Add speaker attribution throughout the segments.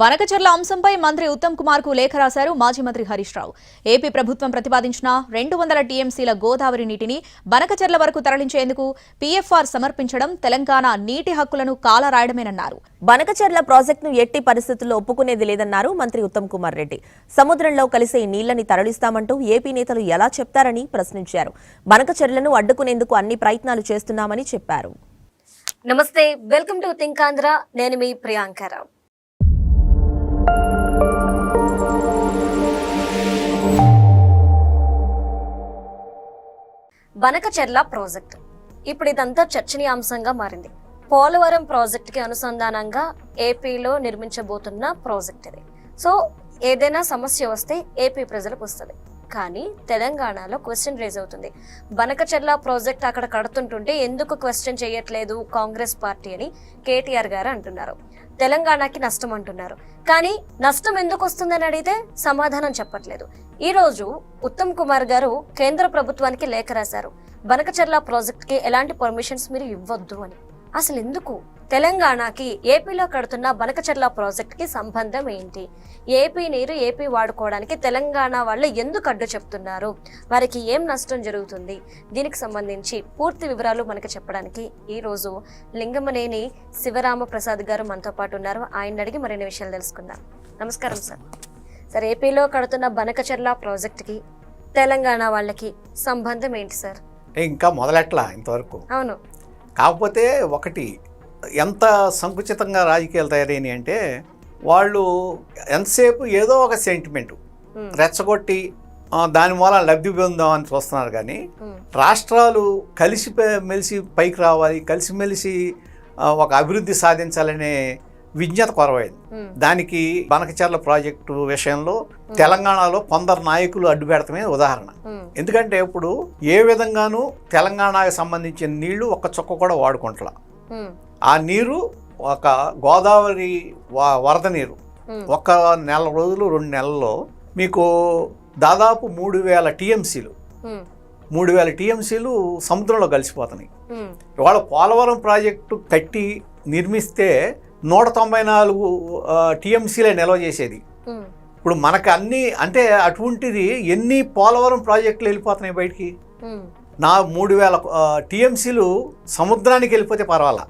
Speaker 1: బనకచర్ల అంశంపై మంత్రి ఉత్తమ్ కుమార్కు లేఖ రాశారు మాజీ మంత్రి హరీష్ రావు. ఏపీ ప్రభుత్వం ప్రతిపాదించిన రెండు వందల టీఎంసీల గోదావరి నీటిని బనకచర్ల వరకు తరలించేందుకు పీఎఫ్ఆర్ సమర్పించడం తెలంగాణ నీటి హక్కులను కాలరాయడమేనన్నారు.
Speaker 2: బనకచర్ల ప్రాజెక్టును ఎట్టి పరిస్థితుల్లో ఒప్పుకునేది లేదన్నారు మంత్రి ఉత్తమ్ కుమార్ రెడ్డి. సముద్రంలో కలిసే నీళ్ళని తరలిస్తామంటూ ఏపీ నేతలు ఎలా చెప్తారని ప్రశ్నించారు. బనకచర్లను అడ్డుకునేందుకు అన్ని ప్రయత్నాలు చేస్తున్నామని చెప్పారు.
Speaker 3: నమస్తే వెల్కమ్ టు థింక్ ఆంధ్ర. నేను మీ ప్రియాంకరావు బనకచెర్ల ప్రాజెక్ట్. ఇప్పుడు ఇదంతా చర్చనీయాంశంగా మారింది. పోలవరం ప్రాజెక్టుకి అనుసంధానంగా ఏపీలో నిర్మించబోతున్న ప్రాజెక్ట్ ఇది. సో ఏదైనా సమస్య వస్తే ఏపీ ప్రజలకు వస్తుంది. కానీ తెలంగాణలో క్వశ్చన్ రేజ్ అవుతుంది. బనకచెర్ల ప్రాజెక్ట్ అక్కడ కడుతుంటుంటే ఎందుకు క్వశ్చన్ చేయట్లేదు కాంగ్రెస్ పార్టీ అని కేటీఆర్ గారు అంటున్నారు. తెలంగాణకి నష్టం అంటున్నారు. కానీ నష్టం ఎందుకు వస్తుందని అడిగితే సమాధానం చెప్పట్లేదు. ఈ రోజు ఉత్తమ్ కుమార్ గారు కేంద్ర ప్రభుత్వానికి లేఖ రాశారు. బనకచర్ల ప్రాజెక్ట్కి ఎలాంటి పర్మిషన్స్ మీరు ఇవ్వద్దు అని. అసలు ఎందుకు తెలంగాణకి ఏపీలో కడుతున్న బనకచెర్ల ప్రాజెక్ట్కి సంబంధం ఏంటి? ఏపీ నీరు ఏపీ వాడుకోవడానికి తెలంగాణ వాళ్ళు ఎందుకు అడ్డు చెప్తున్నారు? వారికి ఏం నష్టం జరుగుతుంది? దీనికి సంబంధించి పూర్తి వివరాలు మనకు చెప్పడానికి ఈ రోజు లింగమనేని శివరామ ప్రసాద్ గారు మనతో పాటు ఉన్నారు. ఆయన అడిగి మరిన్ని విషయాలు తెలుసుకుందాం. నమస్కారం సార్. సార్ ఏపీలో కడుతున్న బనకచెర్ల ప్రాజెక్ట్కి తెలంగాణ వాళ్ళకి సంబంధం ఏంటి సార్?
Speaker 4: ఇంకా మొదలెట్లా ఇంతవరకు?
Speaker 3: అవును.
Speaker 4: కాకపోతే ఒకటి ఎంత సంకుచితంగా రాజకీయాలు తయారైనాయి అంటే వాళ్ళు ఎంతసేపు ఏదో ఒక సెంటిమెంట్ రెచ్చగొట్టి దాని మూలం లబ్ధి పొందామని చూస్తున్నారు కానీ రాష్ట్రాలు కలిసి మెలిసి పైకి రావాలి కలిసిమెలిసి ఒక అభివృద్ధి సాధించాలనే విజ్ఞత కొరవైంది. దానికి బనకచర్ల ప్రాజెక్టు విషయంలో తెలంగాణలో కొందరు నాయకులు అడ్డు పెడతమే ఉదాహరణ. ఎందుకంటే ఇప్పుడు ఏ విధంగానూ తెలంగాణకు సంబంధించిన నీళ్ళు ఒక్క చుక్క కూడా వాడుకుంటలా. ఆ నీరు ఒక గోదావరి వరద నీరు. ఒక నెల రోజులు రెండు నెలల్లో మీకు దాదాపు మూడు వేల టీఎంసీలు. మూడు వేల టీఎంసీలు సముద్రంలో కలిసిపోతున్నాయి. ఇవాళ పోలవరం ప్రాజెక్టు కట్టి నిర్మిస్తే నూట తొంభై నాలుగు టీఎంసీలే నిల్వ చేసేది. ఇప్పుడు మనకు అన్ని అంటే అటువంటిది ఎన్ని పోలవరం ప్రాజెక్టులు వెళ్ళిపోతున్నాయి బయటికి? నా మూడు వేల టీఎంసీలు సముద్రానికి వెళ్ళిపోతే పర్వాలా?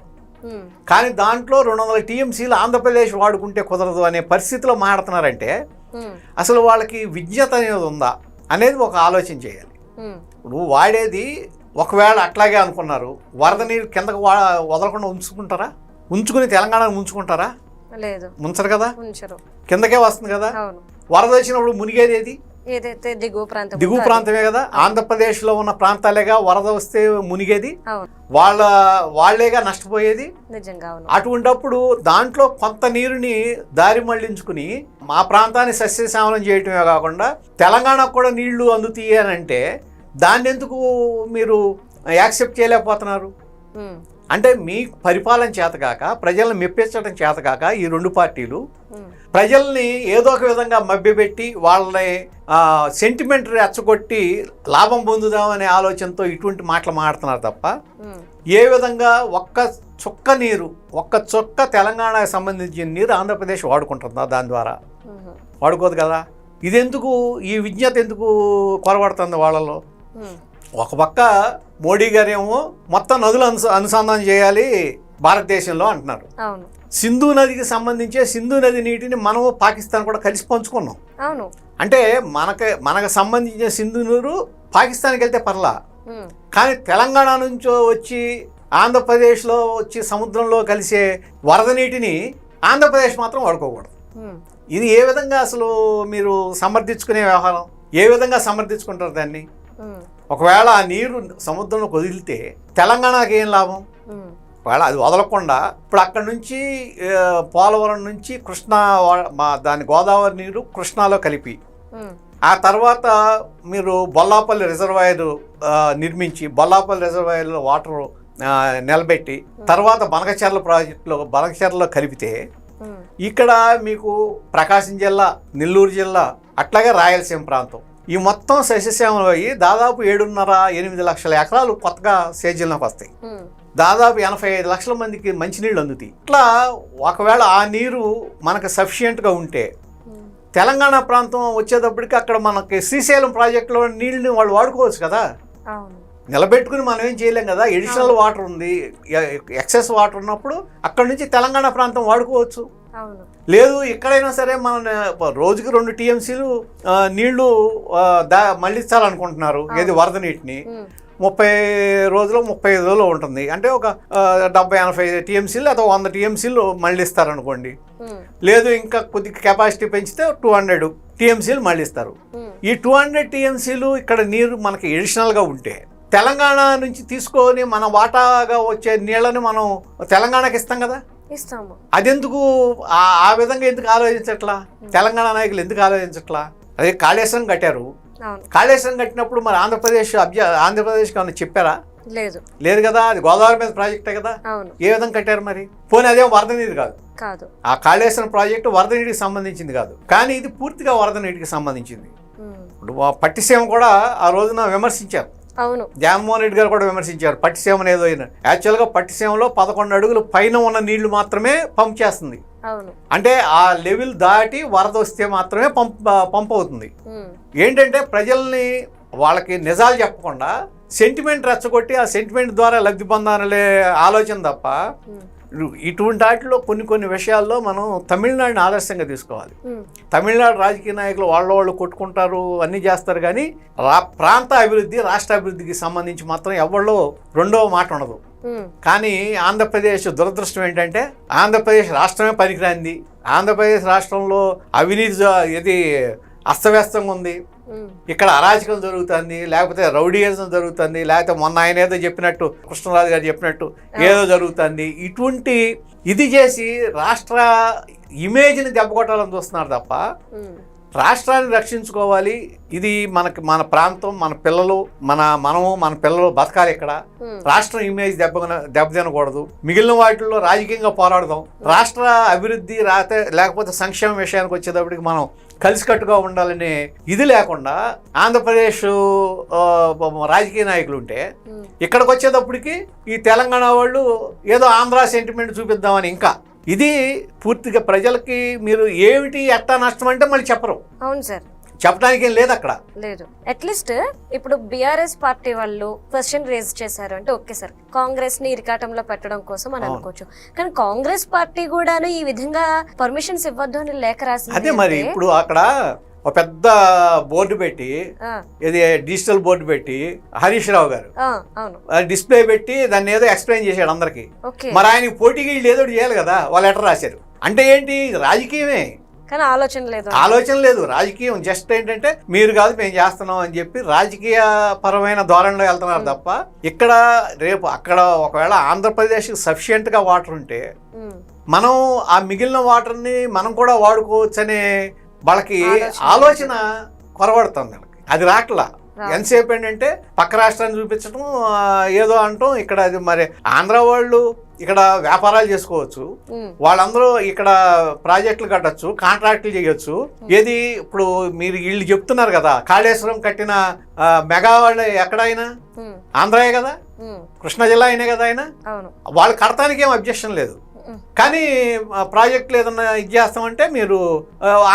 Speaker 4: కానీ దాంట్లో రెండు వందల టీఎంసీలు ఆంధ్రప్రదేశ్ వాడుకుంటే కుదరదు అనే పరిస్థితిలో మాట్లాడుతున్నారంటే అసలు వాళ్ళకి విజ్ఞత అనేది ఉందా అనేది ఒక ఆలోచన చేయాలి. ఇప్పుడు వాడేది ఒకవేళ అట్లాగే అనుకున్నారు వరద నీరు కిందకు వదలకుండా ఉంచుకుంటారా? ఉంచుకుని తెలంగాణను ఉంచుకుంటారా
Speaker 3: లేదు.
Speaker 4: ముంచరు కదా?
Speaker 3: ఉంచరు.
Speaker 4: కిందకే వస్తుంది కదా? వరద వచ్చినప్పుడు మునిగేది ఏది?
Speaker 3: ఏదైతే దిగువ ప్రాంతం
Speaker 4: దిగువ. ప్రాంతమే కదా? ఆంధ్రప్రదేశ్లో ఉన్న ప్రాంతాలేగా వరద వస్తే మునిగేది? వాళ్ళ వాళ్ళేగా నష్టపోయేది?
Speaker 3: నిజంగా
Speaker 4: అటువంటప్పుడు దాంట్లో కొంత నీరుని దారి మళ్ళించుకుని మా ప్రాంతాన్ని సస్యశ్యామలం చేయటమే కాకుండా తెలంగాణకు కూడా నీళ్ళు అందుతాయి అని అంటే దాన్ని ఎందుకు మీరు యాక్సెప్ట్ చేయలేకపోతున్నారు? అంటే మీ పరిపాలన చేతకాక ప్రజల్ని మెప్పించడం చేతకాక ఈ రెండు పార్టీలు ప్రజల్ని ఏదో ఒక విధంగా మభ్యపెట్టి వాళ్ళని సెంటిమెంట్ రెచ్చగొట్టి లాభం పొందుదామనే ఆలోచనతో ఇటువంటి మాటలు మాడుతున్నారు తప్ప ఏ విధంగా ఒక్క చుక్క నీరు ఒక్క చుక్క తెలంగాణకు సంబంధించిన నీరు ఆంధ్రప్రదేశ్ వాడుకుంటుందా దాని ద్వారా? వాడుకోదు కదా? ఇదెందుకు ఈ విజ్ఞత ఎందుకు కొరబడుతుంది వాళ్ళలో? ఒక పక్క మోడీ గారేమో మొత్తం నదులు అనుస అనుసంధానం చేయాలి భారతదేశంలో అంటున్నారు. సింధు నదికి సంబంధించే సింధు నది నీటిని మనము పాకిస్తాన్ కూడా కలిసి పంచుకున్నాం.
Speaker 3: అవును.
Speaker 4: అంటే మనకి మనకు సంబంధించిన సింధు నీరు పాకిస్తాన్కి వెళ్తే పర్లా. కానీ తెలంగాణ నుంచి వచ్చి ఆంధ్రప్రదేశ్లో వచ్చి సముద్రంలో కలిసే వరద నీటిని ఆంధ్రప్రదేశ్ మాత్రం వాడుకోకూడదు. ఇది ఏ విధంగా అసలు మీరు సమర్థించుకునే వ్యవహారం? ఏ విధంగా సమర్థించుకుంటారు దాన్ని? ఒకవేళ ఆ నీరు సముద్రంలోకి వదిలితే తెలంగాణకి ఏం లాభం? ఒకవేళ అది వదలకుండా ఇప్పుడు అక్కడ నుంచి పోలవరం నుంచి కృష్ణా మా దాని గోదావరి నీరు కృష్ణాలో కలిపి. ఆ తర్వాత మీరు బొల్లాపల్లి రిజర్వాయర్ నిర్మించి బొల్లాపల్లి రిజర్వాయర్లో వాటర్ నిలబెట్టి తర్వాత బనకచెర్ల ప్రాజెక్టులో బనకచెర్లలో కలిపితే ఇక్కడ మీకు ప్రకాశం జిల్లా నెల్లూరు జిల్లా అట్లాగే రాయలసీమ ప్రాంతం. ఈ మొత్తం సస్యశ్యామలం అయ్యి దాదాపు ఏడున్నర ఎనిమిది లక్షల ఎకరాలు కొత్తగా సేద్యంలోకి వస్తాయి. దాదాపు ఎనభై ఐదు లక్షల మందికి మంచినీళ్ళు అందుతాయి. ఇట్లా ఒకవేళ ఆ నీరు మనకు సఫిషియెంట్గా ఉంటే తెలంగాణ ప్రాంతం వచ్చేటప్పటికి అక్కడ మనకి శ్రీశైలం ప్రాజెక్టులో నీళ్ళని వాళ్ళు వాడుకోవచ్చు కదా? నిలబెట్టుకుని మనం ఏం చేయలేం కదా? ఎడిషనల్ వాటర్ ఉంది ఎక్సెస్ వాటర్ ఉన్నప్పుడు అక్కడ నుంచి తెలంగాణ ప్రాంతం వాడుకోవచ్చు. లేదు ఎక్కడైనా సరే మన రోజుకి రెండు టీఎంసీలు నీళ్ళు దా మళ్ళించాలనుకుంటున్నారు ఏది వరద నీటిని. ముప్పై రోజులు ముప్పై ఐదు రోజులు ఉంటుంది. అంటే ఒక డెబ్బై ఎనభై టీఎంసీలు లేదా వంద టీఎంసీలు మళ్ళిస్తారనుకోండి లేదు ఇంకా కొద్ది కెపాసిటీ పెంచితే టూ హండ్రెడ్ టీఎంసీలు మళ్ళిస్తారు ఈ టూ హండ్రెడ్ టీఎంసీలు ఇక్కడ నీరు మనకి ఎడిషనల్గా ఉంటే తెలంగాణ నుంచి తీసుకొని మన వాటాగా వచ్చే నీళ్ళని మనం తెలంగాణకి ఇస్తాం కదా?
Speaker 3: ఇస్తాము.
Speaker 4: అదెందుకు? ఆ విధంగా ఎందుకు ఆలోచించట్లా? తెలంగాణ నాయకులు ఎందుకు ఆలోచించట్లా? అదే కాళేశ్వరం కట్టారు. కాళేశ్వరం కట్టినప్పుడు మరి ఆంధ్రప్రదేశ్ అభ్య ఆంధ్రప్రదేశ్కి చెప్పారా?
Speaker 3: లేదు.
Speaker 4: లేదు కదా? అది గోదావరి మీద ప్రాజెక్టే కదా? ఏ విధంగా కట్టారు మరి? పోనీ అదేం వరద నీరు కాదు.
Speaker 3: కాదు.
Speaker 4: ఆ కాళేశ్వరం ప్రాజెక్టు వరద నీటికి సంబంధించింది కాదు. కానీ ఇది పూర్తిగా వరద నీటికి సంబంధించింది. ఇప్పుడు పట్టిసీమ కూడా ఆ రోజున విమర్శించారు.
Speaker 3: అవును.
Speaker 4: జగన్మోహన్ రెడ్డి గారు కూడా విమర్శించారు పట్టిసీమను ఏదో అయినా. యాక్చువల్గా పట్టిసీమలో పదకొండు అడుగులు పైన ఉన్న నీళ్ళు మాత్రమే పంప్ చేస్తుంది. అంటే ఆ లెవెల్ దాటి వరద వస్తే మాత్రమే పంప్ పంప్ అవుతుంది. ఏంటంటే ప్రజల్ని వాళ్ళకి నిజాలు చెప్పకుండా సెంటిమెంట్ రెచ్చగొట్టి ఆ సెంటిమెంట్ ద్వారా లబ్ధి పొందాలనే ఆలోచన తప్ప ఇటువంటి వాటిలో కొన్ని కొన్ని విషయాల్లో మనం తమిళనాడుని ఆదర్శంగా తీసుకోవాలి. తమిళనాడు రాజకీయ నాయకులు వాళ్ళ వాళ్ళు కొట్టుకుంటారు అన్నీ చేస్తారు కానీ రా ప్రాంత అభివృద్ధి రాష్ట్ర అభివృద్ధికి సంబంధించి మాత్రం ఎవరిలో రెండవ మాట ఉండదు. కానీ ఆంధ్రప్రదేశ్ దురదృష్టం ఏంటంటే ఆంధ్రప్రదేశ్ రాష్ట్రమే పనికిరాంది ఆంధ్రప్రదేశ్ రాష్ట్రంలో అవినీతి ఇది అస్తవ్యస్తంగా ఉంది. ఇక్కడ అరాచకం జరుగుతుంది లేకపోతే రౌడీయిజం జరుగుతుంది లేకపోతే మొన్న ఆయన ఏదో చెప్పినట్టు కృష్ణరాజు గారు చెప్పినట్టు ఏదో జరుగుతుంది. ఇటువంటి ఇది చేసి రాష్ట్ర ఇమేజ్ని దెబ్బకొట్టాలని చూస్తున్నారు తప్ప రాష్ట్రాన్ని రక్షించుకోవాలి. ఇది మనకి మన ప్రాంతం మన పిల్లలు మన మనము మన పిల్లలు బతకాలి ఇక్కడ. రాష్ట్రం ఇమేజ్ దెబ్బ దెబ్బతినకూడదు. మిగిలిన వాటిల్లో రాజకీయంగా పోరాడదాం. రాష్ట్ర అభివృద్ధి రాతే లేకపోతే సంక్షేమ విషయానికి వచ్చేటప్పటికి మనం కలిసికట్టుగా ఉండాలనే ఇది లేకుండా ఆంధ్రప్రదేశ్ రాజకీయ నాయకులు ఉంటే ఇక్కడికి వచ్చేటప్పటికి ఈ తెలంగాణ వాళ్ళు ఏదో ఆంధ్ర సెంటిమెంట్ చూపిద్దామని ఇంకా ఇది పూర్తిగా ప్రజలకి మీరు ఏమిటి ఎట్టా నష్టం అంటే మళ్ళీ చెప్పరు.
Speaker 3: అవును సార్.
Speaker 4: చెప్పడానికి ఏం లేదు అక్కడ.
Speaker 3: లేదు. అట్లీస్ట్ ఇప్పుడు బీఆర్ఎస్ పార్టీ వాళ్ళు క్వశ్చన్ రేజ్ చేశారు అంటే ఓకే సార్. కాంగ్రెస్ని ఇరికాటంలో పెట్టడం కోసం అని. అనుకోవచ్చు. కానీ కాంగ్రెస్ పార్టీ కూడాను ఈ విధంగా పర్మిషన్స్ ఇవ్వద్దు అని లేఖ రాసింది
Speaker 4: అదే మరి ఇప్పుడు అక్కడ ఒక పెద్ద బోర్డు పెట్టి ఇది డిజిటల్ బోర్డు పెట్టి హరీష్ రావు గారు. డిస్ప్లే పెట్టి దాన్ని ఏదో ఎక్స్ప్లెయిన్ చేశాడు అందరికి. మరి ఆయనకి పోటీకి వీళ్ళు ఏదో చేయాలి కదా వాళ్ళు లెటర్ రాశారు. అంటే ఏంటి? రాజకీయమే.
Speaker 3: కానీ ఆలోచన లేదు.
Speaker 4: ఆలోచన లేదు రాజకీయం. జస్ట్ ఏంటంటే మీరు కాదు మేము చేస్తున్నాం అని చెప్పి రాజకీయ పరమైన ధోరణిలో వెళ్తున్నారు తప్ప ఇక్కడ రేపు అక్కడ ఒకవేళ ఆంధ్రప్రదేశ్కి సఫిషియెంట్గా వాటర్ ఉంటే మనం ఆ మిగిలిన వాటర్ని మనం కూడా వాడుకోవచ్చు అనే వాళ్ళకి
Speaker 3: ఆలోచన.
Speaker 4: కొరబడుతుంది వాళ్ళకి. అది రాట్లా. ఎంతసేపు ఏంటంటే పక్క రాష్ట్రాన్ని చూపించడం ఏదో అంటాం. ఇక్కడ అది మరి ఆంధ్ర వాళ్ళు ఇక్కడ వ్యాపారాలు చేసుకోవచ్చు. వాళ్ళందరూ ఇక్కడ ప్రాజెక్టులు కట్టచ్చు కాంట్రాక్టులు చేయొచ్చు. ఏది ఇప్పుడు మీరు వీళ్ళు చెప్తున్నారు కదా కాళేశ్వరం కట్టిన మెగా వాళ్ళు ఎక్కడైనా? ఆంధ్రాయే కదా? కృష్ణా జిల్లా అయినే కదా ఆయన? వాళ్ళు కడతానికి ఏం అబ్జెక్షన్ లేదు. కానీ ప్రాజెక్టులు ఏదన్నా ఇది చేస్తామంటే మీరు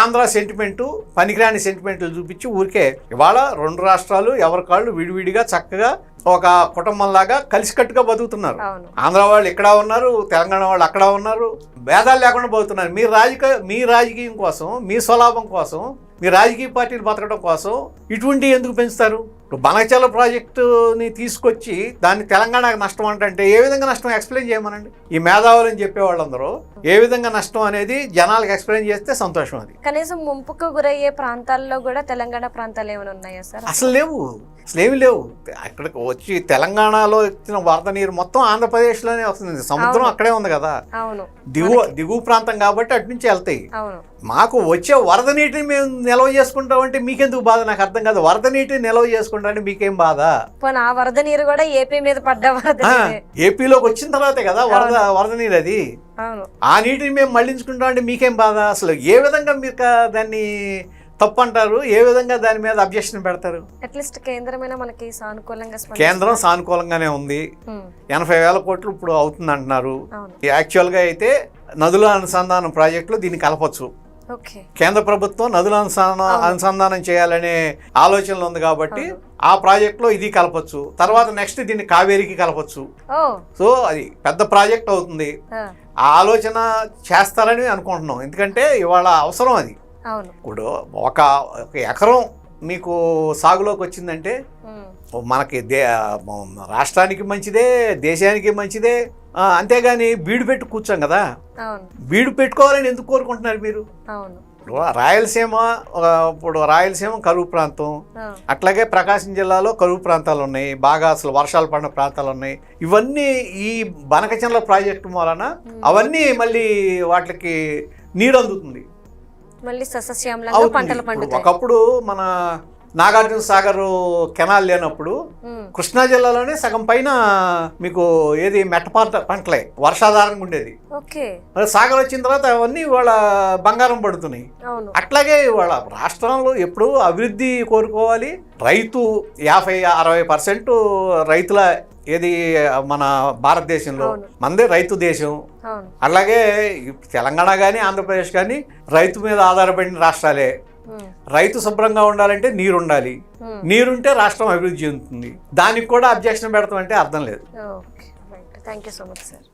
Speaker 4: ఆంధ్ర సెంటిమెంటు పనికిరాని సెంటిమెంట్లు చూపించి ఊరికే ఇవాళ రెండు రాష్ట్రాలు ఎవరి కాళ్ళు విడివిడిగా చక్కగా ఒక కుటుంబంలాగా కలిసికట్టుగా బతుకుతున్నారు. ఆంధ్ర వాళ్ళు ఇక్కడ ఉన్నారు తెలంగాణ వాళ్ళు అక్కడ ఉన్నారు భేదాలు లేకుండా బతుకుతున్నారు. మీ రాజకీయ మీ రాజకీయం కోసం మీ స్వలాభం కోసం మీ రాజకీయ పార్టీలు బతకడం కోసం ఇటువంటి ఎందుకు పెంచుతారు? ఇప్పుడు బనకచల ప్రాజెక్టుని తీసుకొచ్చి దాన్ని తెలంగాణకు నష్టం అంటే ఏ విధంగా నష్టం ఎక్స్ప్లెయిన్ చేయమనండి? ఈ మేధావులని చెప్పే వాళ్ళందరూ ఏ విధంగా నష్టం అనేది జనాలకు ఎక్స్ప్లెయిన్ చేస్తే సంతోషం అది.
Speaker 3: కనీసం ముంపుకు గురయ్యే ప్రాంతాల్లో కూడా తెలంగాణ ప్రాంతాలు ఏమైనా ఉన్నాయా సార్?
Speaker 4: అసలు లేవు. అసలు ఏమి లేవు. అక్కడికి వచ్చి తెలంగాణలో వచ్చిన వరద నీరు మొత్తం ఆంధ్రప్రదేశ్లోనే వస్తుంది. సముద్రం. అక్కడే ఉంది కదా.
Speaker 3: అవును.
Speaker 4: దిగువ దిగువ ప్రాంతం కాబట్టి అటు నుంచి వెళ్తాయి.
Speaker 3: అవును.
Speaker 4: మాకు వచ్చే వరద నీటిని మేము నిల్వ చేసుకుంటామంటే మీకెందుకు బాధ? నాకు అర్థం కాదు. వరద నీటిని నిల్వ చేసుకుంటామంటే మీకేం బాధ?
Speaker 3: పోనీ ఆ వరద నీరు కూడా ఏపీ మీద పడ్డ వరద.
Speaker 4: ఏపీలోకి వచ్చిన తర్వాతే కదా వరద వరద నీరు అది? ఆ నీటిని మేము మళ్ళించుకుంటామంటే మీకేం బాధ? అసలు ఏ విధంగా మీరు దాన్ని తప్పు అంటారు ఏ విధంగా దాని మీద అబ్జెక్షన్ పెడతారు?
Speaker 3: అట్లీస్ట్ కేంద్రమైన మనకి సానుకూలంగా.
Speaker 4: కేంద్రం సానుకూలంగానే ఉంది. ఎనభై వేల కోట్లు ఇప్పుడు అవుతుంది అంటున్నారు యాక్చువల్గా అయితే నదుల అనుసంధానం ప్రాజెక్టులు దీన్ని కలపచ్చు. కేంద్ర ప్రభుత్వం నదుల అనుసంధానం అనుసంధానం చేయాలనే ఆలోచనలు ఉంది కాబట్టి ఆ ప్రాజెక్టులో ఇది కలపచ్చు. తర్వాత నెక్స్ట్ దీన్ని కావేరికి కలపచ్చు. సో అది పెద్ద ప్రాజెక్ట్ అవుతుంది.
Speaker 3: ఆ,
Speaker 4: ఆలోచన చేస్తారని అనుకుంటున్నాం. ఎందుకంటే ఇవాళ అవసరం అది. ఇప్పుడు ఒక ఒక ఎకరం మీకు సాగులోకి వచ్చిందంటే మనకి దే రాష్ట్రానికి మంచిదే దేశానికి మంచిదే అంతేగాని బీడు పెట్టి కూర్చోం కదా. బీడు పెట్టుకోవాలని ఎందుకు కోరుకుంటున్నారు మీరు? రాయలసీమ ఇప్పుడు రాయలసీమ కరువు ప్రాంతం అట్లాగే ప్రకాశం జిల్లాలో కరువు ప్రాంతాలు ఉన్నాయి బాగా అసలు వర్షాలు పడిన ప్రాంతాలు ఉన్నాయి. ఇవన్నీ ఈ బనకచండ్ల ప్రాజెక్టు మూలన అవన్నీ మళ్ళీ వాటికి నీరు అందుతుంది
Speaker 3: మళ్ళీ సస్యశ్యామలంగా
Speaker 4: అవుతుంది.
Speaker 3: పంటలు
Speaker 4: ఇప్పుడు
Speaker 3: పండుతాయి.
Speaker 4: ఒకప్పుడు మన నాగార్జున సాగర్ కెనాల్ లేనప్పుడు కృష్ణా జిల్లాలోనే సగం పైన మీకు ఏది మెట్ట పంట పంటలే వర్షాధారంగా ఉండేది. సాగర్ వచ్చిన తర్వాత అవన్నీ వాళ్ళ బంగారం పడుతున్నాయి. అట్లాగే వాళ్ళ రాష్ట్రంలో ఎప్పుడూ అభివృద్ధి కోరుకోవాలి. రైతు యాభై అరవై పర్సెంట్ రైతుల ఏది మన భారతదేశంలో. మనదే రైతు దేశం. అలాగే తెలంగాణ కానీ ఆంధ్రప్రదేశ్ కానీ రైతు మీద ఆధారపడిన రాష్ట్రాలే. రైతు శుభ్రంగా ఉండాలంటే నీరు ఉండాలి
Speaker 3: ఉమ్,
Speaker 4: నీరుంటే రాష్ట్రం అభివృద్ధి చెందుతుంది. దానికి కూడా అబ్జెక్షన్ పెడతాం అంటే అర్థం లేదు.
Speaker 3: Thank you so much sir